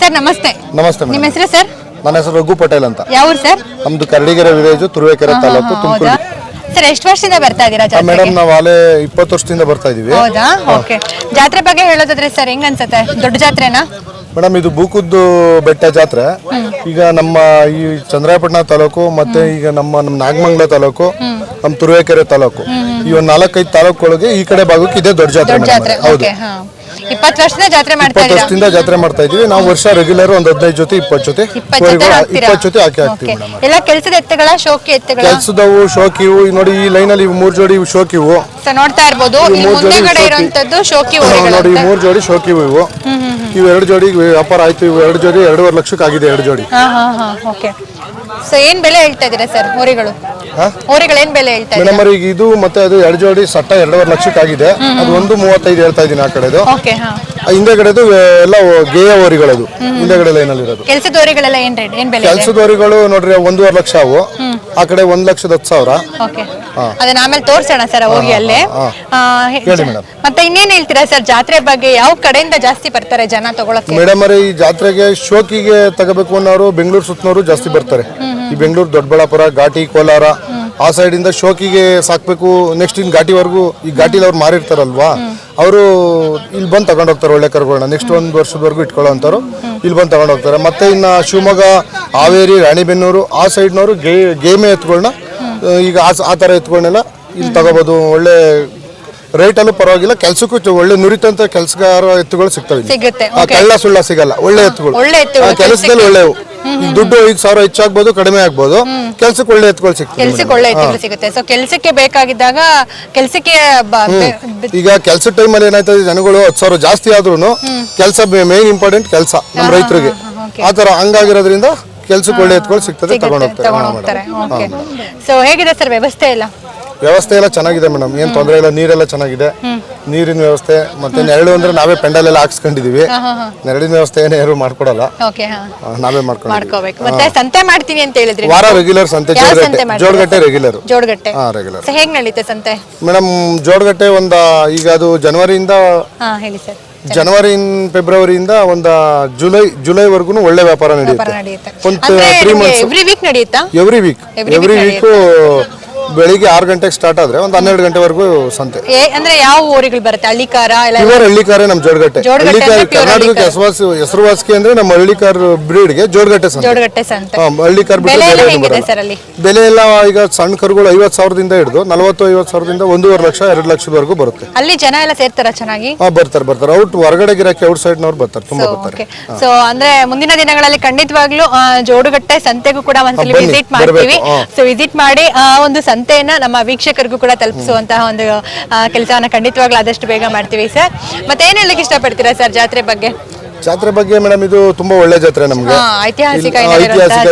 Sir ನಮಸ್ತೆ. ನಮಸ್ತೆ ನಿಮ್ಮ ಹೆಸರು ಸರ್? ನನ್ನ ಹೆಸರು ರಘು ಪಟೇಲ್ ಅಂತ. ಯಾವ ಸರ್? ನಮ್ದು ಕರಡಿಗೆರೆ ವಿಲೇಜು ತುರುವೇಕೆರೆ ತಾಲೂಕು ತುಮಕೂರು ಸರ್ ಎಷ್ಟು ವರ್ಷದಿಂದ ಬರ್ತಾ ಇದ್ದೀರಾ ಮೇಡಮ್ ಜಾತ್ರೆಗೆ? ನಾವು ಆಲೆ ಇಪ್ಪತ್ತು ವರ್ಷದಿಂದ ಬರ್ತಾ ಇದೀವಿ. ಹೌದಾ? ಓಕೆ. ಜಾತ್ರೆ ಬಗ್ಗೆ ಹೇಳೋದಾದ್ರೆ ಸರ್ ಹೆಂಗ್ ಅನ್ಸುತ್ತೆ ದೊಡ್ಡ ಜಾತ್ರೆನಾ? ಮೇಡಮ್ ಇದು ಬೂಕುದ್ದು ಬೆಟ್ಟ ಜಾತ್ರೆ. ಈಗ ನಮ್ಮ ಈ ಚಂದ್ರಾಯಪಟ್ಟಣ ತಾಲೂಕು ಮತ್ತೆ ಈಗ ನಮ್ಮ ನಮ್ಮ ನಾಗಮಂಗಲ ತಾಲೂಕು ನಮ್ಮ ತುರುವೇಕೆರೆ ತಾಲೂಕು. ಈ ಒಂದ್ ನಾಲ್ಕೈದು ತಾಲೂಕುಗಳಿಗೆ ಈ ಕಡೆ ಭಾಗಕ್ಕೆ ಇದೇ ದೊಡ್ಡ ಜಾತ್ರೆ ದೊಡ್ಡ. ಜಾತ್ರೆ. ಹೌದು. ಓಕೆ ಹಾ. ಇಪ್ಪತ್ತು ವರ್ಷದಿಂದ ಜಾತ್ರೆ ಮಾಡ್ತಾ ಇದ್ದೀವಿ ಇದ್ದೀರಾ? ವರ್ಷದಿಂದ ಜಾತ್ರೆ ಮಾಡ್ತಾ ಇದ್ದೀವಿ. ನಾವು ವರ್ಷ ರೆಗ್ಯುಲರ್ ಒಂದು ಹದಿನೈದು ಜೊತೆ ಇಪ್ಪತ್ತು ಜೊತೆ ಇಪ್ಪತ್ತು ಜೊತೆ ಆಕೆ ಹಾಕ್ತೀರಾ? ಇಪ್ಪತ್ತು ಜೊತೆ ಹಾಕಿ ಹಾಕ್ತೀವಿ ಓಕೆ ಮೇಡಮ್. ಎಲ್ಲ ಕೆಲಸದ ಎತ್ತುಗಳ ಶೋಕಿ ಎತ್ತುಗಳ? ಕೆಲಸದವು ಶೋಕಿವು ಈ ನೋಡಿ ಈ ಲೈನ್ ಇವು ಮೂರು ಜೋಡಿ ಇವು ಶೋಕಿವು ನೋಡ್ತಾ ಇರ್ಬೋದು. ಇಲ್ಲಿ ಮೂರ್ ಜೋಡಿ ಮುಂದೆಗಡೆ ಶೋಕಿ. ಇರುವಂತದ್ದು ಶೋಕಿ ನೋಡಿ ಈ ಮೂರು ಜೋಡಿ ಶೋಕಿವು ಇವು. ಇವು ಎರಡು ಜೋಡಿ ವ್ಯಾಪಾರ ಆಯ್ತು. ಇವು ಎರಡು ಜೋಡಿ ಎರಡೂವರೆ ಲಕ್ಷಕ್ಕೆ ಆಗಿದೆ ಎರಡು ಜೋಡಿ. ಹಾ ಹಾ ಹಾ. ಓಕೆ ಸೊ ಏನ್ ಬೆಲೆ ಹೇಳ್ತಾ ಇದ್ದೀರಾ ಸರ್ ಹೋರಿಗಳು? ಹಾ? ಓರಿಗಳು ಏನ್ ಬೆಲೆ ಹೇಳ್ತಾ ಇದ್ದೀರಾ? ಮೇಡಮ್ ಈಗ ಇದು ಮತ್ತೆ ಅದು ಎರಡು ಜೋಡಿ ಸಟ್ಟ ಎರಡೂವರೆ ಲಕ್ಷಕ್ಕಾಗಿದೆ. ಅದು ಒಂದು ಮೂವತ್ತೈದು ಹೇಳ್ತಾ ಇದ್ದೀನಿ ಆ ಕಡೆದು. ಓಕೆ ಹಾ. ಹಿಂದೆಗಡೆದು ಎಲ್ಲ ಗೇಯ ಓರಿಗಳದು ಹಿಂದೆಗಡೆ ಲೈನಲ್ಲಿ ಇರೋದು. ಕೆಲಸದ ಓರಿಗಳೆಲ್ಲ ಏನ್ ರೇಟ್ ಏನ್ ಬೆಲೆ ಕೆಲ್ಸದ ಓರಿಗಳು ನೋಡ್ರಿ ಒಂದೂವರೆ ಲಕ್ಷ ಅವು. ಆ ಕಡೆ ಒಂದ್ ಲಕ್ಷದ ಹತ್ತು ಸಾವಿರ. ಓಕೆ ಅದನ್ನ ಆಮೇಲೆ ತೋರ್ಸೋಣ ಸರ್ ಹೋಗಿ ಅಲ್ಲೇ. ಆ, ಹೆ- ಹೇಳಿ ಮೇಡಮ್. ಮತ್ತೆ ಇನ್ನೇನ್ ಹೇಳ್ತೀರಾ ಸರ್ ಜಾತ್ರೆ ಬಗ್ಗೆ ಯಾವ ಕಡೆಯಿಂದ ಜಾಸ್ತಿ ಬರ್ತಾರೆ ಜನ ತಗೊಳಕ್ಕೆ? ಮೇಡಮ್ ಈ ಜಾತ್ರೆಗೆ ಶೋಕಿಗೆ ತಗೋಬೇಕು ಅನ್ನೋರು ಬೆಂಗಳೂರು ಸುತ್ತನವರು ಜಾಸ್ತಿ ಬರ್ತಾರೆ. ಈ ಬೆಂಗಳೂರು ದೊಡ್ಡಬಳ್ಳಾಪುರ ಘಾಟಿ ಕೋಲಾರ ಆ ಸೈಡ್ ಇಂದ ಶೋಕಿಗೆ ಸಾಕ್ಬೇಕು ನೆಕ್ಸ್ಟ್ ಇನ್ ಘಾಟಿವರೆಗೂ ಈ ಘಾಟಿಲಿ ಅವ್ರು ಮಾರಿರ್ತಾರಲ್ವಾ ಅವರು ಇಲ್ಲಿ ಬಂದು ತಗೊಂಡೋಗ್ತಾರೆ ಒಳ್ಳೆ ಕರುಗಳನ್ನ ನೆಕ್ಸ್ಟ್ ಒಂದು ವರ್ಷದವರೆಗೂ ಇಟ್ಕೊಳ್ಳೋ ಅಂತಾರು ಇಲ್ಲಿ ಬಂದು ತಗೊಂಡೋಗ್ತಾರೆ ಮತ್ತೆ ಇನ್ನ ಶಿವಮೊಗ್ಗ ಹಾವೇರಿ ರಾಣಿಬೆನ್ನೂರು ಆ ಸೈಡ್ನವರು ಗೇ ಗೇಮೆ ಎತ್ಗಳನ್ನ ಈಗ ಆ ಥರ ಎತ್ಗಳನ್ನೆಲ್ಲ ಇಲ್ಲಿ ತಗೋಬೋದು. ಒಳ್ಳೆ ರೇಟಲ್ಲೂ ಪರವಾಗಿಲ್ಲ ಕೆಲಸಕ್ಕೂ ಒಳ್ಳೆ ನುರಿತಂತ ಕೆಲಸಗಾರ ಎತ್ತುಗಳು ಸಿಗ್ತವೆ ಕಳ್ಳ ಸುಳ್ಳ ಸಿಗಲ್ಲ ಒಳ್ಳೆ ಎತ್ತುಗಳು. ಕೆಲಸದಲ್ಲಿ ಒಳ್ಳೆವು. ದುಡ್ಡು ಐದು ಸಾವಿರ ಹೆಚ್ಚಾಗ್ಬೋದು ಕಡಿಮೆ ಆಗ್ಬೋದು. ಕೆಲ್ಸಕ್ಕೆ ಒಳ್ಳೆ ಎತ್ತುಗಳು ಸಿಗ್ತದೆ ಕೆಲ್ಸಕ್ಕೆ ಒಳ್ಳೆ ಎತ್ತುಗಳು ಸಿಗುತ್ತೆ. ಸೊ ಕೆಲ್ಸಕ್ಕೆ ಬೇಕಾಗಿದ್ದಾಗ ಕೆಲ್ಸಕ್ಕೆ ಬ- ಬೆ- ಬೆ- ಈಗ ಕೆಲಸ ಟೈಮಲ್ಲಿ ಏನಾಯ್ತದೆ ಜನಗಳು ಹತ್ತು ಸಾವಿರ ಜಾಸ್ತಿ ಆದ್ರೂ ಕೆಲಸ ಮೇನ್ ಇಂಪಾರ್ಟೆಂಟ್ ಕೆಲಸ ನಮ್ಮ ರೈತರಿಗೆ. ಆತರ ಹಂಗಾಗಿರೋದ್ರಿಂದ ಕೆಲ್ಸಕ್ಕೆ ಒಳ್ಳೆ ಎತ್ತುಗಳು ಸಿಗ್ತದೆ ತಗೊಂಡು ಸಿಗುತ್ತೆ ಹೋಗ್ತಾರೆ ತಗೊಂಡ್ ಹಾ, ಹೋಗ್ತಾರೆ madam. ಓಕೆ ಸೊ ಹೇಗಿದೆ ಸರ್ ವ್ಯವಸ್ಥೆ ಎಲ್ಲ? ವ್ಯವಸ್ಥೆ ಎಲ್ಲ ಚೆನ್ನಾಗಿದೆ ಮೇಡಮ್ ಏನ್ ತೊಂದರೆ ಇಲ್ಲ ನೀರೆಲ್ಲ ಚೆನ್ನಾಗಿದೆ. ನೀರಿನ ವ್ಯವಸ್ಥೆ ಮತ್ತೆ ನೆರಳು ಅಂದ್ರೆ ನಾವೇ ಪೆಂಡಲ್ ಎಲ್ಲ ಹಾಕ್ಸ್ಕೊಂಡಿದೀವಿ ನೆರಳಿನ ವ್ಯವಸ್ಥೆ ಏನೇ ಯಾರು ಮಾಡ್ಕೊಡಲ್ಲ. ಓಕೆ ಹಾ. ಆ, ನಾವೇ ಮಾಡ್ಕೊಂಡು ಮಾಡ್ಕೋಬೇಕು. ಮತ್ತೆ ಸಂತೆ ಮಾಡ್ತೀನಿ ಅಂತ ಹೇಳಿದ್ರಿ ವಾರ ರೆಗ್ಯುಲರ್ ಸಂತೆ ಯಾವ ಜೋಡಗಟ್ಟೆ. ಮಾಡ್ತೀರಾ? ಜೋಡಗಟ್ಟೆ ರೆಗ್ಯುಲರ್ ಜೋಡಗಟ್ಟೆ. ಹಾ ರೆಗ್ಯುಲರ್ ಸೊ ಹೇಗ್ ನಡೀತೆ ಸಂತೆ? ಮೇಡಮ್ ಜೋಡಗಟ್ಟೆ ಒಂದ ಈಗ ಅದು ಜನವರಿಯಿಂದ ಹಾ ಹೇಳಿ ಸರ್. ಜನವರಿ ಫೆಬ್ರವರಿಯಿಂದ ಒಂದ ಜುಲೈ ಜುಲೈವರೆಗೂ ಒಳ್ಳೆ ವ್ಯಾಪಾರ ವ್ಯಾಪಾರ ನಡೆಯುತ್ತೆ. ನಡೆಯುತ್ತೆ ಒಂದು ಅಂದ್ರೆ ತ್ರೀ ಮಂತ್ಸ್ ಎವ್ರಿ ವೀಕ್ ನಡೆಯುತ್ತಾ? Every week Every every week ಬೆಳಿಗ್ಗೆ ಆರು ಗಂಟೆಗೆ ಸ್ಟಾರ್ಟ್ ಆದ್ರೆ ಒಂದು ಹನ್ನೆರಡು ಗಂಟೆವರೆಗೂ ಸಂತೆ. ಏ- ಅಂದ್ರೆ ಯಾವ ಊರಿಗಳು ಬರುತ್ತೆ? ಹಳ್ಳಿಕಾರ ಎಲ್ಲ ಪ್ಯೂರ್ ಹಳ್ಳಿಕಾರೆ ನಮ್ಮ ಜೋಡಗಟ್ಟೆ. ಜೋಡಗಟ್ಟೆ ಹಳ್ಳಿಕಾರ್ ಅಂದ್ರೆ pure ಕರ್ನಾಟಕಕ್ಕೆ ಹೆಸರುವಾಸಿ ಅಂದ್ರೆ ನಮ್ಮ ಹಳ್ಳಿಕಾರ್ ಬ್ರೀಡ್ಗೆ ಜೋಡಗಟ್ಟೆ ಸಂತೆ. ಜೋಡಗಟ್ಟೆ ಸಂತೆ. ಹಾ, ಹಳ್ಳಿಕಾರ್ ಬಿಟ್ಟು ಬೆಲೆ ಎಲ್ಲ ಬೇರೆ ಏನು ಹೆಂಗಿದೆ ಬರಲ್ಲ. ಸರ್ ಅಲ್ಲಿ? ಬೆಲೆ ಎಲ್ಲ ಈಗ ಸಣ್ಣ ಕರುಗಳು ಐವತ್ತು ಸಾವಿರದಿಂದ ಹಿಡಿದು ನಲವತ್ತು ಐವತ್ತು ಸಾವಿರದಿಂದ ಒಂದೂವರೆ ಲಕ್ಷ ಎರಡು ಲಕ್ಷದವರೆಗೂ ಬರುತ್ತೆ. ಅಲ್ಲಿ ಜನ ಎಲ್ಲ ಸೇರ್ತಾರ ಚೆನ್ನಾಗಿ? ಹಾ ಬರ್ತಾರೆ ಬರ್ತಾರೆ. ಔಟ್ ಹೊರಗಡೆ ಗಿರಾಕಿ ಔಟ್ ಸೈಡ್ನವ್ರು ಬರ್ತಾರೆ ತುಂಬಾ ಬರ್ತಾರೆ. ಓಕೆ ಸೊ ಅಂದ್ರೆ ಮುಂದಿನ ದಿನಗಳಲ್ಲಿ ಖಂಡಿತವಾಗ್ಲೂ ಆ, ಜೋಡುಗಟ್ಟೆ ಸಂತೆಗೂ ಕೂಡ ಒಂದ್ಸಲ ಬನ್ನಿ, ವಿಸಿಟ್ ಮಾಡ್ತೀವಿ. ಬರ್ಬೇಕು, ಹಾ. ಸೊ ವಿಸಿಟ್ ಮಾಡಿ ಆ ಒಂದು ಸಂತೆಯನ್ನ ನಮ್ಮ ವೀಕ್ಷಕರಿಗೂ ಕೂಡ ತಲುಪಿಸುವಂತಹ ಒಂದು ಕೆಲಸವನ್ನ ಖಂಡಿತವಾಗ್ಲೂ ಆದಷ್ಟು ಬೇಗ ಮಾಡ್ತೀವಿ ಸರ್. ಮತ್ತೆ ಏನ್ ಹೇಳಕ್ ಇಷ್ಟಪಡ್ತೀರಾ ಸರ್ ಜಾತ್ರೆ ಬಗ್ಗೆ? ಜಾತ್ರೆ ಬಗ್ಗೆ ಮೇಡಮ್ ಇದು ತುಂಬಾ ಒಳ್ಳೆ ಜಾತ್ರೆ ನಮ್ಗೆ. ಐತಿಹಾಸಿಕ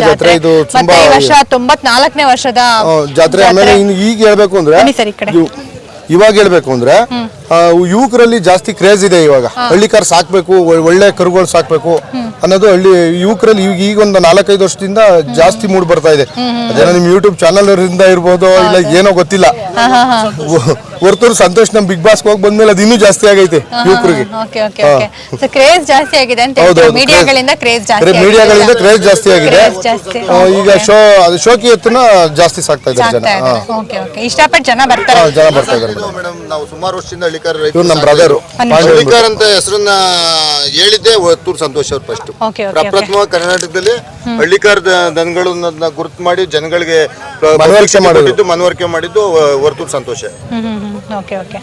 ಜಾತ್ರೆ ಇದು ತುಂಬಾ ವರ್ಷ ತೊಂಬತ್ನಾಲ್ಕನೇ ವರ್ಷದ ಜಾತ್ರೆ ಆಮೇಲೆ ಈಗ ಹೇಳ್ಬೇಕು ಅಂದ್ರೆ ಇವಾಗ ಹೇಳ್ಬೇಕು ಅಂದ್ರೆ ಯುವಕರಲ್ಲಿ ಜಾಸ್ತಿ ಕ್ರೇಜ್ ಇದೆ ಇವಾಗ. ಹಳ್ಳಿ ಕಾರ್ ಸಾಕ್ಬೇಕು ಒಳ್ಳೆ ಕರುಗಳು ಸಾಕ್ಬೇಕು ಅನ್ನೋದು ಹಳ್ಳಿ ಯುವಕರಲ್ಲಿ ಈಗ ಈಗ ಒಂದು ನಾಲ್ಕೈದು ವರ್ಷದಿಂದ ಜಾಸ್ತಿ ಮೂಡ್ ಬರ್ತಾ ಇದೆ. ಅದೇನೋ ನಿಮ್ ಯೂಟ್ಯೂಬ್ ಚಾನಲ್ ಇಂದ ಇರ್ಬೋದು ಇಲ್ಲ ಏನೋ ಗೊತ್ತಿಲ್ಲ. ಹೊರತೂರು ಸಂತೋಷ್ ನಮ್ ಬಿಗ್ ಬಾಸ್ ಹೋಗಿ ಬಂದ್ಮೇಲೆ ಅದು ಇನ್ನೂ ಜಾಸ್ತಿ ಆಗೈತೆ ಯುವಕರಿಗೆ. ಕ್ರೇಜ್ ಜಾಸ್ತಿ ಆಗಿದೆ ಮೀಡಿಯಾಗಳಿಂದ ಕ್ರೇಜ್ ಜಾಸ್ತಿ ಆಗಿದೆ. ಈಗ ಶೋ ಅದು ಶೋಕಿ ಎತ್ತನ ಜಾಸ್ತಿ ಸಾಕ್ತಾ ಇದ್ದಾರೆ ಜನ. ಇಷ್ಟಪಟ್ಟು ಜನ ಬರ್ತಾರೆ. ಜನ ಬರ್ತಾ ಇದ್ದಾರೆ. ಮೇಡಮ್ ನಾವು ಸುಮಾರು ವರ್ಷದಿಂದ ಹಳ್ಳಿಕಾರ ರೈತರು ನಮ್ಮ ಬ್ರದರ್ ಹಳ್ಳಿಕಾರ ಅಂತ ಹೆಸರನ್ನ ಹೇಳಿದ್ದೆ ಒತ್ತೂರು ಸಂತೋಷ್ ಅವ್ರು ಫಸ್ಟ್ ಪ್ರಪ್ರಥಮವಾಗಿ ಕರ್ನಾಟಕದಲ್ಲಿ ಹಳ್ಳಿಕಾರ ದನಗಳು ಗುರುತು ಮಾಡಿ ಜನಗಳಿಗೆ ಪ್ರ- ಮನವರಿಕೆ ಮಾಡೋದು. ಮನವರಿಕೆ ಮಾಡಿದ್ದು ವರ್ತೂರು ಸಂತೋಷ. ಹ್ಮ್ ಹ್ಮ್ ಹ್ಮ್. ಓಕೆ ಓಕೆ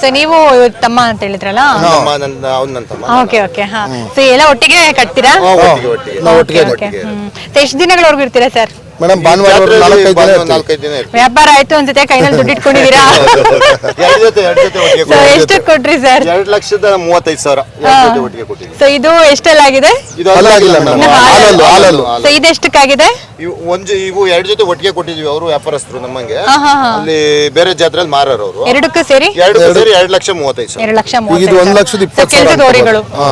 ಸೊ ನೀವು ತಮ್ಮ ಅಂತ ಹೇಳಿದ್ರಲ್ಲ? ನಮ್ಮ ನನ್ನ ಅವ್ನ ನನ್ನ ತಮ್ಮ. ಓಕೆ ಓಕೆ ಹಾ. ಸೊ ಎಲ್ಲ ಒಟ್ಟಿಗೆ ಕಟ್ತೀರಾ? ಹಾ, ಒಟ್ಟಿಗೆ ಒಟ್ಟಿಗೆ. ನಾವು ಒಟ್ಟಿಗೆ ಓಕೆ ಸೊ ಎಷ್ಟು ದಿನಗಳವರೆಗೂ ಇರ್ತೀರಾ ಸರ್ ಮೇಡಮ್ ಭಾನುವಾರ ಜಾತ್ರೆಯಲ್ಲಿ ನಾಲ್ಕೈದು ದಿನ ಬಂದು ಇರ್ತೀವಿ. ನಾಲ್ಕೈದು ದಿನ ಇರ್ತೀವಿ. ವ್ಯಾಪಾರ ಆಯ್ತು ಅನ್ಸುತ್ತೆ ಕೈನಲ್ಲಿ ದುಡ್ಡು ಇಟ್ಕೊಂಡಿದ್ದೀರಾ? ಎರಡು ಜೊತೆ ಎರಡು ಜೊತೆ ಒಟ್ಟಿಗೆ ಸೊ ಕೊಟ್ಟಿದ್ದೀವಿ. ಎಷ್ಟು ಕೊಟ್ರಿ ಸರ್? ಎರಡು ಲಕ್ಷದ ಮೂವತ್ತೈದು ಸಾವಿರ. ಎರಡು ಜೊತೆ ಒಟ್ಟಿಗೆ ಕೊಟ್ಟಿದ್ದೀವಿ. ಸೊ ಇದು ಎಷ್ಟೆಲ್ಲಾಗಿದೆ ಆಗಿದೆ? ಅಲ್ಲಾಗಿಲ್ಲ ಅಲ್ಲ ಮೇಡಮ್. madam. ಹಾಲಲ್ಲು ಹಾಲಲ್ಲು ಸೊ ಇದು ಎಷ್ಟಕ್ಕಾಗಿದೆ? ಇವು ಒಂದು ಇವು ಎರಡು ಜೊತೆ ಒಟ್ಟಿಗೆ ಕೊಟ್ಟಿದ್ವಿ ಅವರು ವ್ಯಾಪಾರಸ್ಥರು ನಮ್ಮಂಗೆ. ಹಾ, ಹಾ, ಹಾ. ಅಲ್ಲಿ ಬೇರೆ ಜಾತ್ರೆಯಲ್ಲಿ ಮಾರೋರು ಅವರು. ಎರಡಕ್ಕೂ ಸೇರಿ? ಎರಡು. ಸೇರಿ ಎರಡು ಲಕ್ಷ ಮೂವತ್ತೈದು ಸಾವಿರ. ಎರಡು ಲಕ್ಷ ಈಗ ಇದು ಒಂದ್ ಲಕ್ಷದ ಇಪ್ಪತ್ತು ಸಾವಿರ. ಕೆಲಸದ ಅಂತ ಓರಿಗಳು ಹಾ.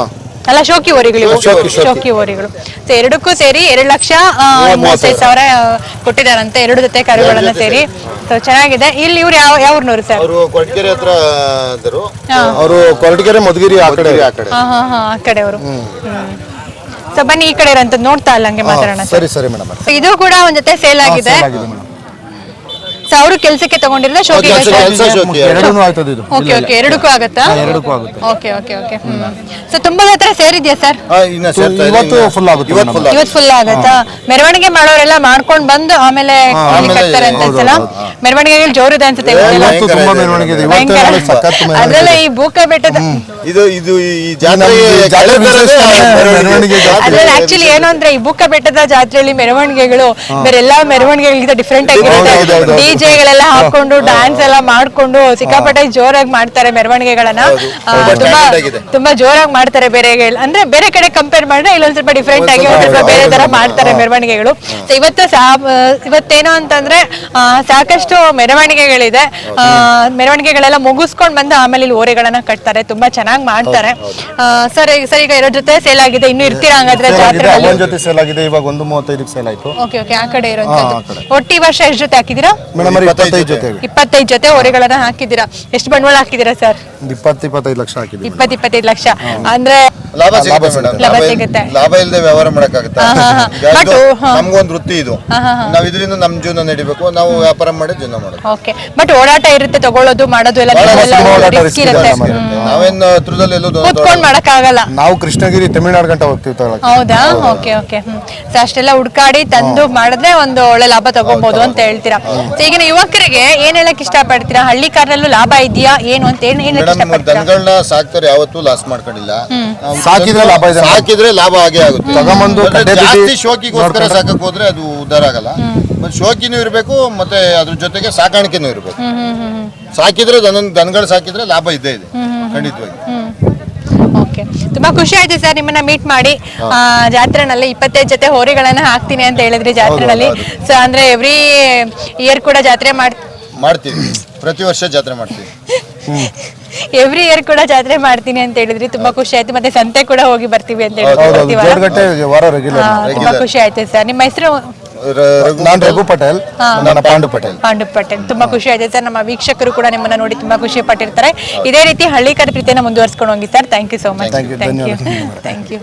ಅಲ್ಲ ಶೋಕಿ ಓರಿಗಳು ಇವು. ಶೋಕಿ, ಶೋಕಿ. ಶೋಕಿ ಓರಿಗಳು. ಸೊ ಎರಡಕ್ಕೂ ಸೇರಿ ಎರಡು ಲಕ್ಷ ಆ, ಮೂವತ್ತೈದು ಸಾವಿರ ಕೊಟ್ಟಿದಾರಂತೆ ಕೊಟ್ಟಿದ್ದಾರಂತೆ ಎರಡು ಜೊತೆ ಕರುಗಳನ್ನ ಸೇರಿ. ಸೊ ಚೆನ್ನಾಗಿದೆ. ಇಲ್ಲಿ ಇವ್ರು ಯಾವ ಯಾವ ಊರ್ನವ್ರು ಸರ್? ಅವರು ಕೊಟ್ಗೆರೆ ಹತ್ರ ಇದ್ದರು. ಅವರು ಕೊರಟಗೆರೆ ಮಧುಗಿರಿ ಆ ಕಡೆ. ಆ ಕಡೆ. ಹಾ ಹಾ ಹಾ ಆ ಕಡೆಯವರು ಸೊ ಬನ್ನಿ ಈ ಕಡೆ ಇರೋಂಥದ್ದು ನೋಡ್ತಾ ಇಲ್ಲ ಹಂಗೆ ಮಾತಾಡೋಣ ಸರ್. ಸರಿ ಸರಿ ಮೇಡಮ್. ಇದು ಕೂಡ ಒಂದ್ ಜೊತೆ ಸೇಲ್ ಆಗಿದೆ. ಸೊ ಅವರು ಕೆಲಸಕ್ಕೆ ತಗೊಂಡಿರೋದ ಶೋಕಿ ಕೆಲ್ಸ- ಕೆಲ್ಸ ಶೋಕಿ ಎರಡೂ ಆಯ್ತದ ಇದು. ಓಕೆ ಓಕೆ ಎರಡಕ್ಕೂ ಆಗುತ್ತಾ? ಎರಡಕ್ಕೂ ಆಗುತ್ತೆ. ಓಕೆ ಓಕೆ ಓಕೆ ಸೊ ತುಂಬಾ ಹತ್ರ ಸೇರಿದ್ಯಾ ಸರ್? ಹಾ, ಇನ್ನ ಸೇರ್ತಾ ಇದೆ. ಇವತ್ತು ಇನ್ನ- full ಆಗುತ್ತೆ ಇವತ್ತು full ಇವತ್ತು ಫುಲ್ ಆಗುತ್ತಾ? ಮೆರವಣಿಗೆ ಮಾಡೋರೆಲ್ಲ ಮಾಡ್ಕೊಂಡ್ ಬಂದು ಆಮೇಲೆ ಕೂಲಿ ಆಮೇಲೆ ಕಟ್ತಾರೆ ಅಂತ ಹೌದು, ಅನ್ಸಲ್ಲ ಮೆರವಣಿಗೆಗಳು ಜೋರಿದೆ ಅನ್ಸುತ್ತೆ ಇವತ್ತೆಲ್ಲ. ಇವತ್ತು ತುಂಬಾ ಇದೆ ಮೆರವಣಿಗೆ ಇದೆ. ಭಯಂಕರ. ಇವತ್ತು ನಾಳೆ ಸಖತ್ ಮೆರವಣಿಗೆ ಅದ್ರಲ್ಲೇ ಈ ಬೂಕ ಬೆಟ್ಟದ ಇದು ಇದು ಈ ಜಾತ್ರೆ ನಮ್ದು ಜಾತ್ರೆ ವಿಶೇಷ ಮೆರವಣಿಗೆ ಜಾತ್ರೆ. ಅದ್ರಲ್ಲಿ ಆಕ್ಚುಲಿ ಏನು ಅಂದ್ರೆ ಈ ಬುಕ್ಕ ಬೆಟ್ಟದ ಜಾತ್ರೆಯಲ್ಲಿ ಮೆರವಣಿಗೆಗಳು ಬೇರೆಲ್ಲಾ ಮೆರವಣಿಗೆಗಳಿಗಿಂತ ಡಿಫ್ರೆಂಟ್ ಹೌದು, ಹೌದು, ಆಗಿರುತ್ತೆ ಹೌದು. ಡಿಜೆಗಳೆಲ್ಲ ಹಾಕೊಂಡು ಡ್ಯಾನ್ಸ್ ಎಲ್ಲ ಮಾಡ್ಕೊಂಡು ಸಿಕ್ಕಾಪಟ್ಟೆ ಜೋರಾಗಿ ಮಾಡ್ತಾರೆ ಮೆರವಣಿಗೆಗಳನ್ನ. ತುಂಬಾ ತುಂಬಾ ಜೋರಾಗಿ ಮಾಡ್ತಾರೆ ಬೇರೆ ಅಂದ್ರೆ ಬೇರೆ ಕಡೆ ಕಂಪೇರ್ ಮಾಡಿದ್ರೆ ಇಲ್ಲೊಂದ್ ಸ್ವಲ್ಪ ಡಿಫ್ರೆಂಟ್ ಆಗಿ ಒಂದ್ ಸ್ವಲ್ಪ ಬೇರೆ ತರ ಮಾಡ್ತಾರೆ ಮೆರವಣಿಗೆಗಳು. ಸೊ ಇವತ್ತು ಇವತ್ತೇನು ಅಂತಂದ್ರೆ ಸಾಕಷ್ಟು ಮೆರವಣಿಗೆಗಳಿದೆ. ಮೆರವಣಿಗೆಗಳೆಲ್ಲ ಮುಗಿಸ್ಕೊಂಡ್ ಬಂದು ಆಮೇಲೆ ಇಲ್ಲಿ ಓರೆಗಳನ್ನ ಕಟ್ತಾರೆ. ತುಂಬಾ ಚೆನ್ನಾಗಿ ಮಾಡ್ತಾರೆ. ಸರ್ ಸರ್ ಈಗ ಇರೋ ಜೊತೆ ಸೇಲ್ ಆಗಿದೆ. ಇನ್ನು ಇರ್ತೀರಾ ಹಂಗಾದ್ರೆ ಜಾತ್ರೆ ಜೊತೆ ಸೇಲ್ ಆಗಿದೆ. ಇವಾಗ ಒಂದು ಮೂವತ್ತೈದಕ್ಕೆ ಸೇಲ್ ಆಯ್ತು. ಓಕೆ ಓಕೆ ಆ ಕಡೆ ಇರೋ. ಒಟ್ಟು ವರ್ಷ ಎಷ್ಟು ಜೊತೆ ಹಾಕಿದ್ದೀರಾ? ಇಪ್ಪತ್ತೈದು ಜೊತೆ. ಜೊತೆ ಇಪ್ಪತ್ತೈದು ಜೊತೆ ಹೊರೆಗಳನ್ನ ಹಾಕಿದ್ದೀರಾ? ಎಷ್ಟು ಬಂಡವಾಳ ಹಾಕಿದ್ದೀರಾ ಸರ್? ಒಂದು ಇಪ್ಪತ್ತು ಇಪ್ಪತ್ತೈದು ಲಕ್ಷ ಹಾಕಿದ್ದೀವಿ. ಇಪ್ಪತ್ ಇಪ್ಪತ್ತೈದು ಲಕ್ಷ ಅಂದ್ರೆ ಲಾಭ ಲಾಭ ಸಿಗುತ್ತೆ ಸಿಗುತ್ತೆ. ಮೇಡಮ್. ಲಾಭ ಲಾಭ ಸಿಗುತ್ತೆ. ಇಲ್- ಲಾಭ ಇಲ್ಲದೆ ವ್ಯವಹಾರ ಮಾಡಕ್ಕಾಗತ್ತಾ? ಹಾ, ಹಾ, ಹಾ. ಯಾರ್ದು- But, ಹಾ. ನಮ್ಗೊಂದು ವೃತ್ತಿ ಇದು. ನಾವ್ ಇದರಿಂದ ನಮ್ ಜೀವನ ನಡಿಬೇಕು. ನಾವು ವ್ಯಾಪಾರ ಮಾಡಿ ಜೀವನ ಮಾಡೋದು. ಓಕೆ. ಬಟ್ ಓಡಾಟ ಇರುತ್ತೆ ತಗೊಳ್ಳೋದು ಮಾಡೋದು ಎಲ್ಲ ಬಹಳ ನೀವೆಲ್ಲ ಓಡಾಟ risk risk ಇರುತ್ತೆ. ಇದೆ ನಮಗೆ. ಹ್ಮ್. ನಾವೇನ್ ಹತ್ರದಲ್ಲಿ ಎಲ್ಲೂ ದೊ- ಕೂತ್ಕೊಂಡ್ ಮಾಡಕ್ಕಾಗಲ್ಲ. ನಾವು ಕೃಷ್ಣಗಿರಿ ತಮಿಳ್ನಾಡು ಗಂಟ ಹೋಗ್ತೀವಿ ತಗೊಳಕ್ಕೆ. ಹೌದಾ? Okay okay. ಹ್ಮ್. ಅಷ್ಟೆಲ್ಲ ಹುಡ್ಕಾಡಿ ತಂದು ಮಾಡಿದ್ರೆ ಒಂದು ಒಳ್ಳೆ ಲಾಭ ತಗೋಬಹುದು ಅಂತ ಹೇಳ್ತೀರಾ? So ಈಗಿನ ಯುವಕರಿಗೆ ಏನ್ ಹೇಳಕ್ ಇಷ್ಟಪಡ್ತೀರಾ? ಹಳ್ಳಿ ಕಾರಲ್ಲೂ ಲಾಭ ಇದೆಯಾ? ಏನು ಅಂತ ಏನ್ ಹೇಳಕ್ ಮೇಡಮ್ ಇಷ್ಟಪಡ್ತೀರಾ? ದನಗಳನ್ನ ಸಾಕ್ತಾರೆ ಯಾವತ್ತೂ ಲಾಸ್ ಮಾಡ್ಕೊಂಡಿಲ್ಲ. ನಾವು ಸಾಕಿದ್ರೆ ಲಾಭ ಇದೆ. ಸಾಕಿದ್ರೆ ಲಾಭ ಆಗೇ ಆಗುತ್ತೆ. ತಗೊಂಬಂದು ಮತ್ತೆ ಜಾಸ್ತಿ ಶೋಕಿಗೋಸ್ಕರ ಸಾಕಕ್ ಹೋದ್ರೆ ಅದು ಉದ್ದಾರ ಆಗಲ್ಲ. ಮತ್ತೆ ಶೋಕಿನೂ ಇರಬೇಕು ಮತ್ತೆ ಅದ್ರ ಜೊತೆಗೆ ಸಾಕಾಣಿಕೆನೂ ಇರಬೇಕು. ಹ್ಮ್ ಹ್ಮ್ ಹ್ಮ್ ಸಾಕಿದ್ರೆ ದನ ದನಗಳು ಸಾಕಿದ್ರೆ ಲಾಭ ಇದ್ದೇ ಇದೆ. ಖಂಡಿತವಾಗಿ. ಓಕೆ ತುಂಬಾ ಖುಷಿ ಆಯ್ತು ಸರ್ ನಿಮ್ಮನ್ನ ಮೀಟ್ ಮಾಡಿ. ಜಾತ್ರೆನಲ್ಲಿ ಇಪ್ಪತ್ತೈದು ಜೊತೆ ಹೋರಿಗಳನ್ನ ಹಾಕ್ತೀನಿ ಅಂತ ಹೇಳಿದ್ರಿ ಜಾತ್ರೆನಲ್ಲಿ. ಸೊ ಅಂದ್ರೆ ಎವ್ರಿ ಇಯರ್ ಕೂಡ ಜಾತ್ರೆ ಮಾಡ್ ಮಾಡ್ತೀವಿ. ಪ್ರತಿ ವರ್ಷ ಜಾತ್ರೆ ಮಾಡ್ತೀವಿ. ಎವ್ರಿ ಇಯರ್ ಕೂಡ ಜಾತ್ರೆ ಮಾಡ್ತೀನಿ ಅಂತ ಹೇಳಿದ್ರಿ. ತುಂಬಾ ಖುಷಿ ಆಯ್ತು. ಮತ್ತೆ ಸಂತೆ ಕೂಡ ಹೋಗಿ ಬರ್ತೀವಿ ಅಂತ ಹೇಳಿದ್ರಿ ತುಂಬಾ ಖುಷಿ ಆಯ್ತು ಸರ್. ನಿಮ್ಮ ಹೆಸರು? ನಾನು ರಘು ಪಟೇಲ್. ನನ್ನ ಪಾಂಡು ಪಟೇಲ್. ಪಾಂಡು ಪಟೇಲ್. ತುಂಬಾ ಖುಷಿ ಆಯ್ತು ಸರ್. ನಮ್ಮ ವೀಕ್ಷಕರು ಕೂಡ ನಿಮ್ಮನ್ನ ನೋಡಿ ತುಂಬಾ ಖುಷಿ ಪಟ್ಟಿರ್ತಾರೆ. ಇದೇ ರೀತಿ ಹಳ್ಳಿಕರ ಪ್ರೀತಿಯನ್ನ ಮುಂದುವರ್ಸ್ಕೊಂಡು ಹೋಗಿ sir thank you so much thank you. Thank you